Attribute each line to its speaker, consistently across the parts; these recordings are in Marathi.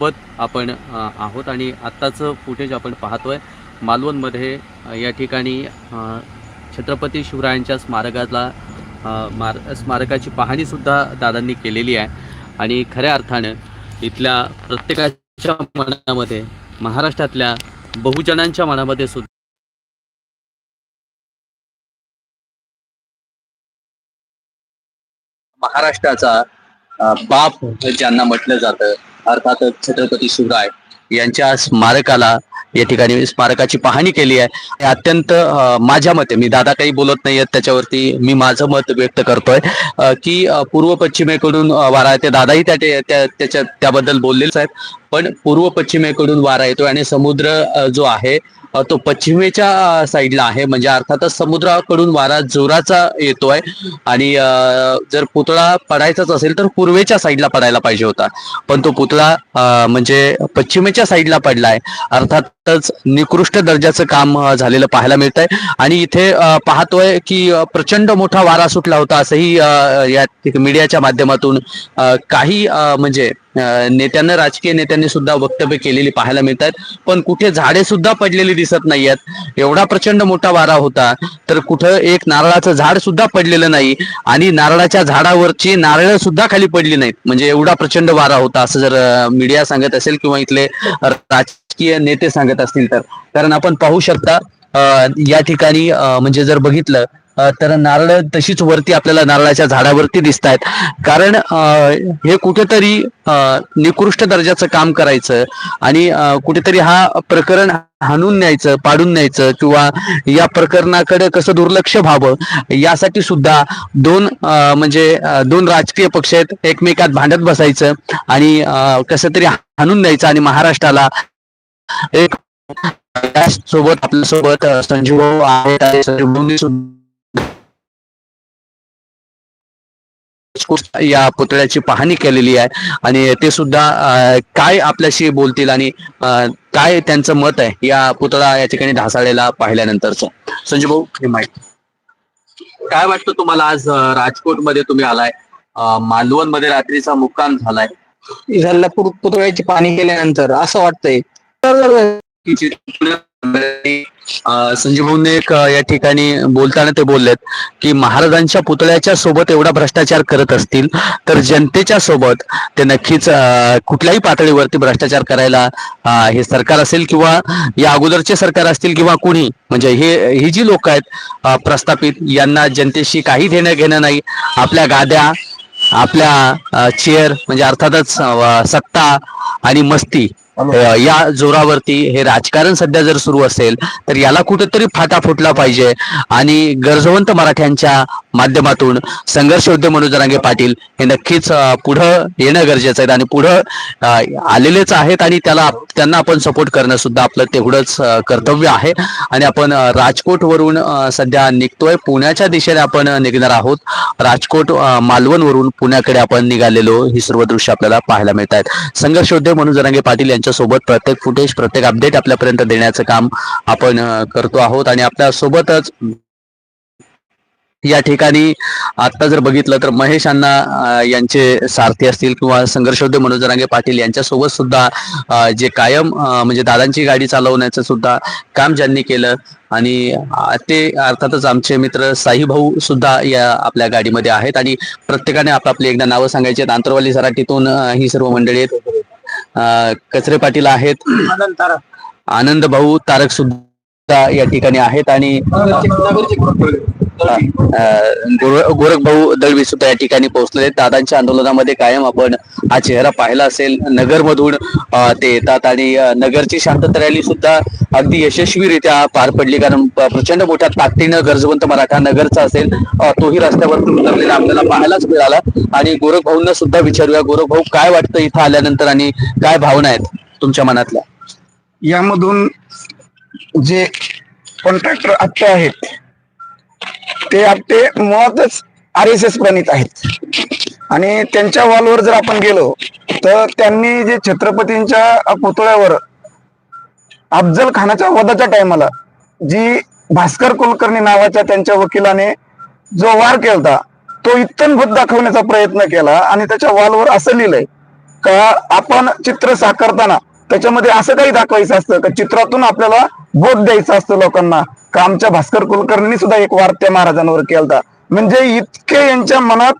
Speaker 1: सोबत आपण आहोत आणि आत्ताचं फुटेज आपण पाहतोय. मालवणमध्ये या ठिकाणी छत्रपती शिवरायांच्या स्मारकाला मार स्मारकाची पाहणीसुद्धा दादांनी केलेली आहे. आणि खऱ्या अर्थानं इथल्या प्रत्येकाच्या मनामध्ये महाराष्ट्रातल्या बहुजनांच्या मनामध्ये सुद्धा महाराष्ट्राचा बाप ज्यांना म्हटलं जातं अर्थात छत्रपती शिवराय यांच्या स्मारकाला या ठिकाणी स्मारकाची पाहणी केली आहे. हे अत्यंत माझ्या मते मी दादा काही बोलत नाहीयेत त्याच्यावरती मी माझं मत व्यक्त करतोय की पूर्व पश्चिमेकडून वारा येते दादाही त्या त्याच्या त्याबद्दल बोललेच आहेत पण पूर्व पश्चिमेकडून वारा येतोय आणि समुद्र जो आहे तो पश्चिमेच्या साईडला आहे. म्हणजे अर्थातच समुद्राकडून वारा जोराचा येतोय. आणि जर पुतळा पडायचाच असेल तर पूर्वेच्या साईडला पडायला पाहिजे होता. पण तो पुतळा म्हणजे पश्चिमेच्या साईडला पडलाय. अर्थातच निकृष्ट दर्जाचं काम झालेलं पाहायला मिळत आहे आणि इथे पाहतोय की प्रचंड मोठा वारा सुटला होता असंही या मीडियाच्या माध्यमातून काही म्हणजे नेत्यांना राजकीय नेत्यांनी सुद्धा वक्तव्य केलेली पाहायला मिळत आहेत पण कुठे झाडे सुद्धा पडलेली दिसत नाहीयेत. एवढा प्रचंड मोठा वारा होता. तर कुठं एक नारळाचं झाड सुद्धा पडलेलं नाही. आणि नारळाच्या झाडावरची नारळ सुद्धा खाली पडली नाहीत. म्हणजे एवढा प्रचंड वारा होता. असं जर मीडिया सांगत असेल किंवा इथले राजकीय नेते सांगत असतील तर. कारण आपण पाहू शकता या ठिकाणी म्हणजे जर बघितलं तर नारळ तशीच वरती आपल्याला नारळाच्या झाडावरती दिसत आहेत कारण हे कुठेतरी अ, निकृष्ट दर्जाचं काम करायचं आणि कुठेतरी हा प्रकरण हाणून न्यायचं पाडून न्यायचं किंवा या प्रकरणाकडे कसं दुर्लक्ष व्हावं यासाठी सुद्धा दोन म्हणजे दोन राजकीय पक्ष आहेत एकमेकात भांडत बसायचं आणि कसं तरी हाणून द्यायचं आणि महाराष्ट्राला एक सोबत आपल्यासोबत संजीव आहेत संजीव या पुतळ्याची पाहणी केलेली आहे. आणि ते सुद्धा काय आपल्याशी बोलतील आणि काय त्यांचं मत आहे? या पुतळा या ठिकाणी ढासाळलेला पाहिल्यानंतरच. संजय भाऊ हे माहिती. काय वाटतं तुम्हाला आज राजकोटमध्ये तुम्ही आलाय? मालवणमध्ये रात्रीचा मुक्काम झालाय.
Speaker 2: पुतळ्याची पाणी केल्यानंतर असं वाटतंय.
Speaker 1: संजीव भाऊने एक या ठिकाणी बोलताना ते बोललेत की महाराजांच्या पुतळ्याच्या सोबत एवढा भ्रष्टाचार करत असतील तर जनतेच्या सोबत ते नक्कीच कुठल्याही पातळीवरती भ्रष्टाचार करायला हे सरकार असेल किंवा या अगोदरचे सरकार असतील किंवा कुणी म्हणजे हे ही जी लोक आहेत प्रस्थापित यांना जनतेशी काही देणं घेणं नाही. आपल्या गाद्या आपल्या चेअर म्हणजे अर्थातच सत्ता आणि मस्ती या जोरावरती हे राजकारण सध्या जर सुरू असेल तर याला कुठेतरी फाटा फुटला पाहिजे. आणि गरजवंत मराठ्यांच्या माध्यमातून संघर्ष योद्धे मनोज पाटील हे नक्कीच पुढं येणं गरजेचं आहे. आणि पुढं आलेलेच आहेत आणि त्याला त्यांना आपण सपोर्ट करणं सुद्धा आपलं तेवढंच कर्तव्य आहे. आणि आपण राजकोट वरून सध्या निघतोय. पुण्याच्या दिशेने आपण निघणार आहोत. राजकोट मालवण वरून पुण्याकडे आपण निघालेलो. ही सर्व दृश्य आपल्याला पाहायला मिळत आहेत संघर्ष योद्धे जरांगे पाटील यांच्या सोबत प्रत्येक फुटेज प्रत्येक अपडेट आपल्यापर्यंत देण्याचं काम आपण करतो आहोत. आणि आपल्या सोबतच या ठिकाणी आता जर बघितलं तर महेश अण्णा यांचे सारथी असतील किंवा संघर्षोद्धे मनोज रांगे पाटील यांच्यासोबत सुद्धा जे कायम म्हणजे दादांची गाडी चालवण्याचं सुद्धा काम ज्यांनी केलं. आणि ते अर्थातच आमचे मित्र साई भाऊ सुद्धा या आपल्या गाडीमध्ये आहेत. आणि प्रत्येकाने आपापली एकदा नावं सांगायची आहेत. आंतरवाली सराटीतून ही सर्व मंडळी आहेत. कचरे पाटील आहेत आनंद भाऊ तारक सुद्धा या ठिकाणी आहेत आणि गोर- गोरख भाऊ दळवी सुद्धा या ठिकाणी पोहोचले आहेत. दादांच्या आंदोलनामध्ये कायम आपण हा चेहरा पाहिला असेल नगर मधून ते येतात आणि नगरची शांतता रॅली सुद्धा अगदी यशस्वीरित्या पार पडली. कारण प्रचंड मोठ्या ताकदीनं गरजवंत मराठा नगरचा असेल तोही रस्त्यावरती उतरलेला आपल्याला पाहायलाच मिळाला. आणि गोरख भाऊंना सुद्धा विचारूया गोरख भाऊ काय वाटतं इथं आल्यानंतर आणि काय भावना आहेत तुमच्या मनातल्या?
Speaker 2: यामधून जे कॉन्ट्रॅक्टर आत्ते आहेत ते आत्ते मुळातच आर एस एस प्रणित आहेत. आणि त्यांच्या वॉलवर जर आपण गेलो तर त्यांनी जे छत्रपतींच्या पुतळ्यावर अफजल खानाच्या वधाच्या टायमाला जी भास्कर कुलकर्णी नावाच्या त्यांच्या वकिलाने जो वार केलता तो इत्तनभूत दाखवण्याचा प्रयत्न केला आणि त्याच्या वालवर असं लिहिलंय का आपण चित्र साकारताना त्याच्यामध्ये असं काही दाखवायचं असतं का? चित्रातून आपल्याला बोध द्यायचं असतं लोकांना का आमच्या भास्कर कुलकर्णी सुद्धा एक वार त्या महाराजांवर केलता? म्हणजे इतके यांच्या मनात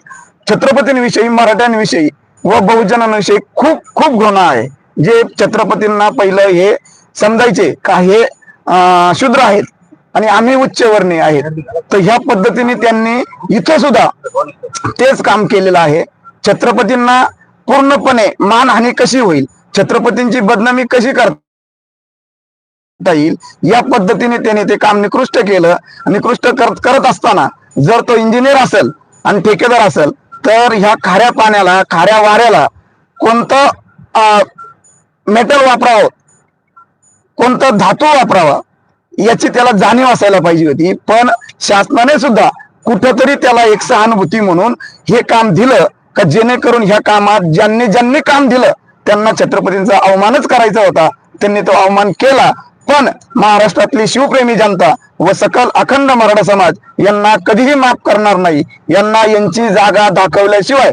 Speaker 2: छत्रपतींविषयी मराठ्यांविषयी व बहुजनांविषयी खूप खूप घृणा आहे. जे छत्रपतींना पहिलं हे समजायचे का हे अं, शूद्र आहेत आणि आम्ही उच्चवर्णीय आहेत. तर ह्या पद्धतीने त्यांनी इथं सुद्धा तेच काम केलेलं आहे. छत्रपतींना पूर्णपणे मानहानी कशी होईल छत्रपतींची बदनामी कशी करता येईल या पद्धतीने त्याने ते काम निकृष्ट केलं. निकृष्ट करत करत असताना जर तो इंजिनियर असेल आणि ठेकेदार असेल तर ह्या खाऱ्या पाण्याला खाऱ्या वाऱ्याला कोणतं मेटल वापरावं कोणता धातू वापरावा याची त्याला जाणीव असायला पाहिजे होती. पण शासनाने सुद्धा कुठंतरी त्याला एक सहानुभूती म्हणून हे काम दिलं का जेणेकरून ह्या कामात ज्यांनी ज्यांनी काम दिलं त्यांना छत्रपतींचा अवमानच करायचा होता. त्यांनी तो अवमान केला. पण महाराष्ट्रातली शिवप्रेमी जनता व सकल अखंड मराठा समाज यांना कधीही माफ करणार नाही. यांना यांची जागा दाखवल्याशिवाय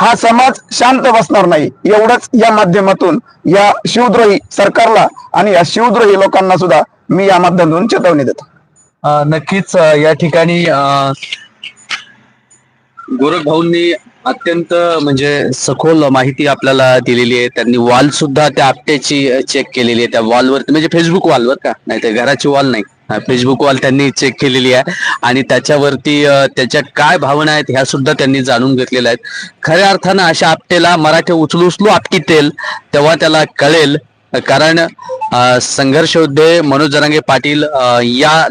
Speaker 2: हा समाज शांत बसणार नाही. एवढंच या माध्यमातून या शिवद्रोही सरकारला आणि या शिवद्रोही लोकांना सुद्धा मी या माध्यमातून चेतावणी देतो.
Speaker 1: नक्कीच या ठिकाणी गोरखभाऊंनी गोरख भाऊंनी अत्यंत म्हणजे सखोल माहिती आपल्याला दिलेली आहे. त्यांनी वॉल सुद्धा त्या आपट्याची चेक केलेली आहे. त्या वॉलवर म्हणजे फेसबुक वॉलवर का? नाही तर घराची वॉल नाही. फेसबुक वॉल त्यांनी चेक केलेली आहे. आणि त्याच्यावरती त्याच्या काय भावना आहेत ह्या सुद्धा त्यांनी जाणून घेतलेल्या आहेत. खऱ्या अर्थानं अशा आपटेला मराठी उचलू उचलू आपटीतेल तेव्हा त्याला कळेल. कारण संघर्ष योद्धे मनोज जरांगे पाटील या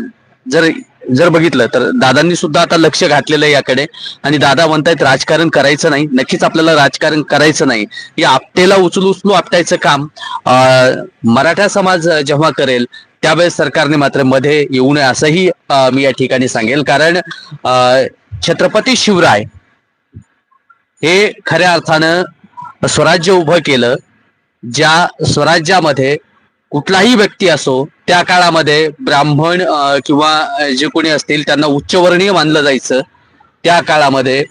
Speaker 1: जर जर बघितलं तर दादांनी सुद्धा आता लक्ष घातलेलं आहे याकडे. आणि दादा म्हणतायत राजकारण करायचं नाही. नक्कीच आपल्याला राजकारण करायचं नाही. या आपटेला उचलू उचलू आपटायचं काम मराठा समाज जेव्हा करेल त्यावेळेस सरकारने मात्रमध्ये येऊ नये असंही मी या ठिकाणी सांगेल. कारण अं, छत्रपती शिवराय हे खऱ्या अर्थानं स्वराज्य उभं केलं ज्या स्वराज्यामध्ये कुठलाही व्यक्ती असो त्या काळामध्ये ब्राह्मण किंवा जे कोणी असतील त्यांना उच्चवर्णीय मानलं जायचं. त्या काळामध्ये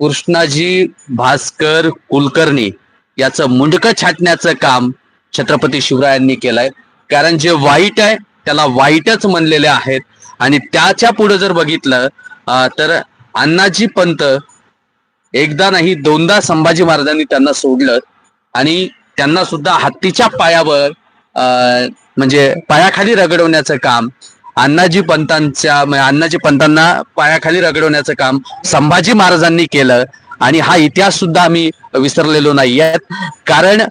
Speaker 1: कृष्णाजी भास्कर कुलकर्णी याचं मुंडकं छाटण्याचं काम छत्रपती शिवरायांनी केलंय. कारण जे वाईट आहे त्याला वाईटच म्हणलेले आहेत. आणि त्याच्या पुढे जर बघितलं तर अण्णाजी पंत एकदा नाही दोनदा संभाजी महाराजांनी त्यांना सोडलं. आणि त्यांना सुद्धा हत्तीच्या पायावर अं, म्हणजे पायाखाली रगडवण्याचं काम अण्णाजी पंतांच्या अण्णाजी पंतांना पायाखाली रगडवण्याचं काम संभाजी महाराजांनी केलं. आणि हा इतिहास सुद्धा आम्ही विसरलेलो नाही कारण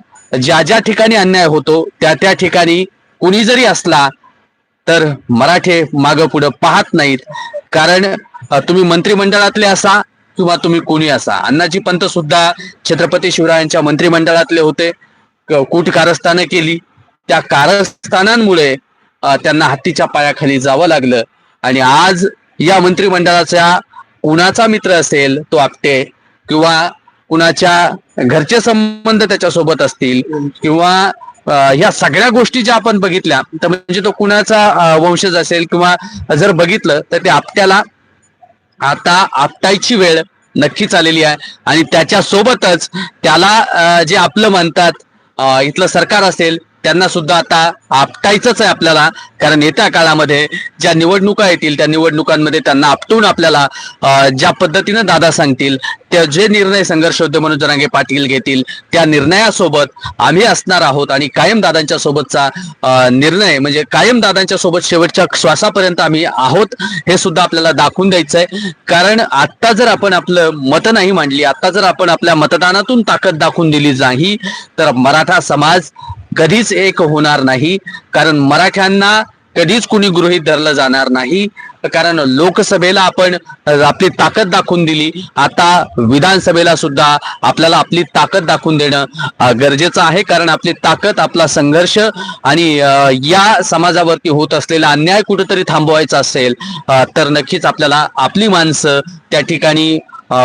Speaker 1: ज्या ज्या ठिकाणी अन्याय होतो त्या त्या ठिकाणी कुणी जरी असला तर मराठे मागं पुढं पाहत नाहीत. कारण तुम्ही मंत्रिमंडळातले असा किंवा तुम्ही कोणी असा. अण्णाजी पंत सुद्धा छत्रपती शिवरायांच्या मंत्रिमंडळातले होते. कूट कारस्थानं केली. त्या कारस्थानांमुळे त्यांना हत्तीच्या पायाखाली जावं लागलं. आणि आज या मंत्रिमंडळाच्या कुणाचा मित्र असेल तो आपटे किंवा कुणाच्या घरचे संबंध त्याच्यासोबत असतील किंवा ह्या सगळ्या गोष्टी ज्या आपण बघितल्या तर म्हणजे तो कुणाचा वंशज असेल किंवा जर बघितलं तर ते आपट्याला आता आपटायची वेळ नक्कीच आलेली आहे. आणि त्याच्या सोबतच त्याला जे आपलं म्हणतात इथलं सरकार असेल त्यांना सुद्धा आता आपटायचंच आहे आपल्याला. कारण येत्या काळामध्ये ज्या निवडणुका येतील त्या निवडणुकांमध्ये त्यांना आपटून आपल्याला ज्या पद्धतीनं दादा सांगतील त्या जे निर्णय संघर्ष उद्योग मनोज जरांगे पाटील घेतील त्या निर्णयासोबत आम्ही असणार आहोत आणि कायम दादांच्या सोबतचा निर्णय म्हणजे कायम दादांच्या सोबत शेवटच्या श्वासापर्यंत आम्ही आहोत हे सुद्धा आपल्याला दाखवून द्यायचं आहे कारण आत्ता जर आपण आपलं मत नाही मांडली आत्ता जर आपण आपल्या मतदानातून ताकद दाखवून दिली नाही तर मराठा समाज कधीच एक होणार नाही. कारण मराठ्यांना कधीच कुणी गृहीत धरलं जाणार नाही. कारण लोकसभेला आपण आपली ताकद दाखवून दिली. आता विधानसभेला सुद्धा आपल्याला आपली ताकद दाखवून देणं गरजेचं आहे. कारण आपली ताकद आपला संघर्ष आणि या समाजावरती होत असलेला अन्याय कुठेतरी थांबवायचा असेल तर नक्कीच आपल्याला आपली माणसं त्या ठिकाणी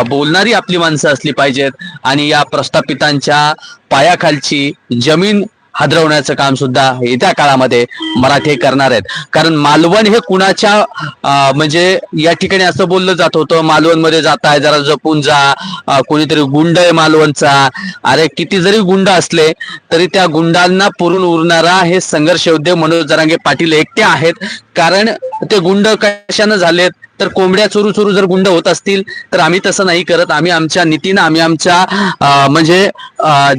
Speaker 1: बोलणारी आपली माणसं असली पाहिजेत. आणि या प्रस्थापितांच्या पायाखालची जमीन हादरवण्याचं काम सुद्धा येत्या काळामध्ये मराठी करणार आहेत. कारण मालवण हे कुणाच्या म्हणजे या ठिकाणी असं बोललं जात होतं मालवणमध्ये जात आहे जरा जपून जा कुणीतरी कोणीतरी गुंड आहे मालवणचा. अरे किती जरी गुंड असले तरी त्या गुंडांना पुरून उरणारा हे संघर्ष योद्धे मनोज जरांगे पाटील एकटे आहेत. कारण ते गुंड कशानं झालेत? तर कोंबड्या चोरू चोरू जर गुंड होत असतील तर आम्ही तसं नाही करत. आम्ही आमच्या नीतीनं आम्ही आमच्या म्हणजे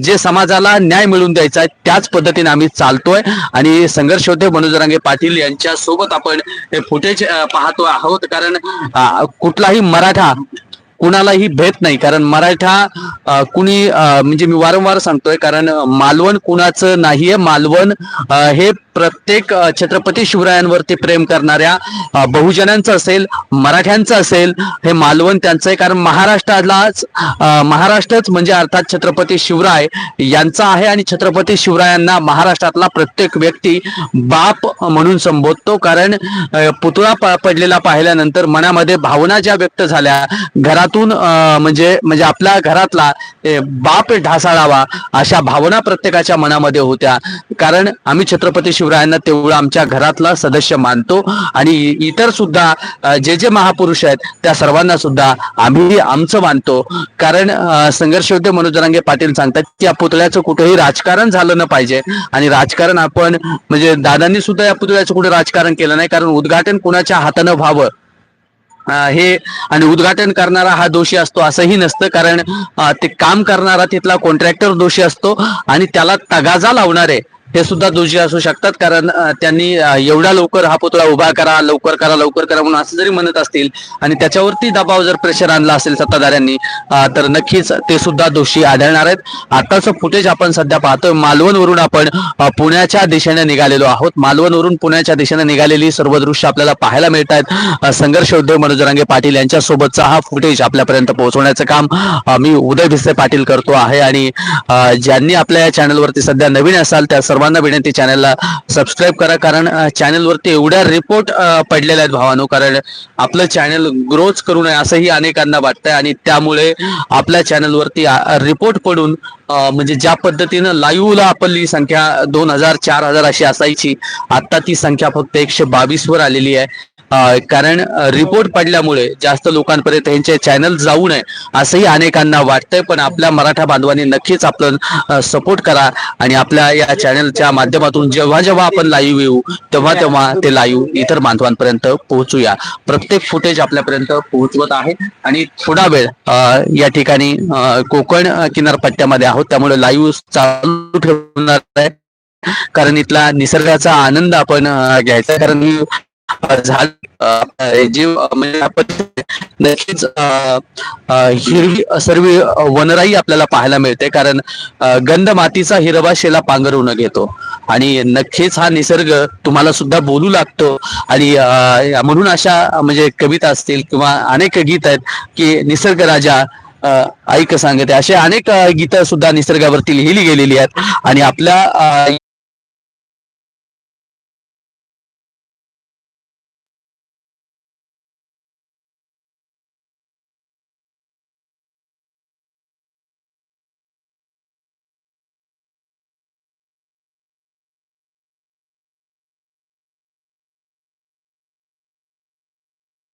Speaker 1: जे समाजाला न्याय मिळवून द्यायचा आहे त्याच पद्धतीने आम्ही चालतोय. आणि संघर्ष होते मनोजरांगे पाटील यांच्या सोबत आपण हे फुटेज पाहतो आहोत. कारण कुठलाही मराठा कुणालाही भेट नाही. कारण मराठा कुणी म्हणजे मी वारंवार सांगतोय कारण मालवण कुणाचं नाहीये. मालवण हे प्रत्येक छत्रपती शिवरायांवरती प्रेम करणाऱ्या बहुजनांचं असेल मराठ्यांचं असेल हे मालवण त्यांचं आहे कारण महाराष्ट्रालाच महाराष्ट्रच म्हणजे अर्थात छत्रपती शिवराय यांचा आहे आणि छत्रपती शिवरायांना महाराष्ट्रातला प्रत्येक व्यक्ती बाप म्हणून संबोधतो. कारण पुतळा पडलेला पाहिल्यानंतर मनामध्ये भावना ज्या व्यक्त झाल्या घरातून म्हणजे म्हणजे आपल्या घरातला बाप ढासाळावा अशा भावना प्रत्येकाच्या मनामध्ये होत्या. कारण आम्ही छत्रपती शिवरायांना तेवढं आमच्या घरातला सदस्य मानतो. आणि इतर सुद्धा जे जे महापुरुष आहेत त्या सर्वांना सुद्धा आम्ही आमचं मानतो. कारण संघर्ष होते मनोज जरांगे पाटील सांगतात की या पुतळ्याचं कुठेही राजकारण झालं न पाहिजे. आणि राजकारण आपण म्हणजे दादांनी सुद्धा या पुतळ्याचं कुठे राजकारण केलं नाही. कारण उद्घाटन कुणाच्या हातानं व्हावं? हे आणि उद्घाटन करणारा हा दोषी असतो असंही नसतं. कारण ते काम करणारा तिथला कॉन्ट्रॅक्टर दोषी असतो. आणि त्याला तगाजा लावणारे हे सुद्धा दोषी असू शकतात कारण त्यांनी एवढा एवढ्या लवकर हा पुतळा उभा करा लवकर करा लवकर करा म्हणून असं जरी म्हणत असतील आणि त्याच्यावरती दबाव जर प्रेशर आणला असेल सत्ताधाऱ्यांनी तर नक्कीच ते सुद्धा दोषी आढळणार आहेत. आताच फुटेज आपण सध्या पाहतोय मालवणवरून आपण पुण्याच्या दिशेने निघालेलो आहोत. मालवणवरून पुण्याच्या दिशेने निघालेली सर्व दृश्य आपल्याला पाहायला मिळत आहेत संघर्ष उद्धव मनोजरांगे पाटील यांच्या सोबतचा हा फुटेज आपल्यापर्यंत पोहोचवण्याचं काम मी उदय भिसे पाटील करतो आहे. आणि ज्यांनी आपल्या या चॅनलवरती सध्या नवीन असाल त्या सर्वांना विनंती चॅनलला सबस्क्राईब करा कारण चॅनलवरती एवढ्या रिपोर्ट पडलेल्या आहेत भावानो. कारण आपलं चॅनल ग्रोच करू नये असंही अनेकांना वाटतंय आणि त्यामुळे आपल्या चॅनलवरती रिपोर्ट पडून म्हणजे ज्या पद्धतीनं लाईव्हला आपली संख्या दोन हजार चार हजार अशी असायची आता ती संख्या फक्त एकशे बावीस वर आलेली आहे. कारण रिपोर्ट पडल्यामुळे जास्त लोकांपर्यंत त्यांचे चॅनल जाऊ नये असंही अनेकांना वाटतंय. पण आपल्या मराठा बांधवांनी नक्कीच आपलं सपोर्ट करा आणि आपल्या या चॅनलच्या माध्यमातून जेव्हा जेव्हा आपण लाईव्ह येऊ तेव्हा तेव्हा ते लाईव्ह इतर बांधवांपर्यंत पोहोचूया. प्रत्येक फुटेज आपल्यापर्यंत पोहोचवत आहे आणि थोडा वेळ या ठिकाणी कोकण किनारपट्ट्यामध्ये आहोत. त्यामुळे लाईव्ह चालू ठेवणार आहे. कारण इथला निसर्गाचा आनंद आपण घ्यायचा कारण जीव म्हणजे नक्कीच हिरवी सर्व वनराई आपल्याला पाहायला मिळते. कारण गंध मातीचा हिरवा शेला पांघरून घेतो. आणि नक्कीच हा निसर्ग तुम्हाला सुद्धा बोलू लागतो. आणि म्हणून अशा म्हणजे कविता असतील किंवा अनेक गीत आहेत की निसर्ग राजा ऐक सांगते. असे अनेक गीत सुद्धा निसर्गावरती लिहिली गेलेली आहेत. आणि आपल्या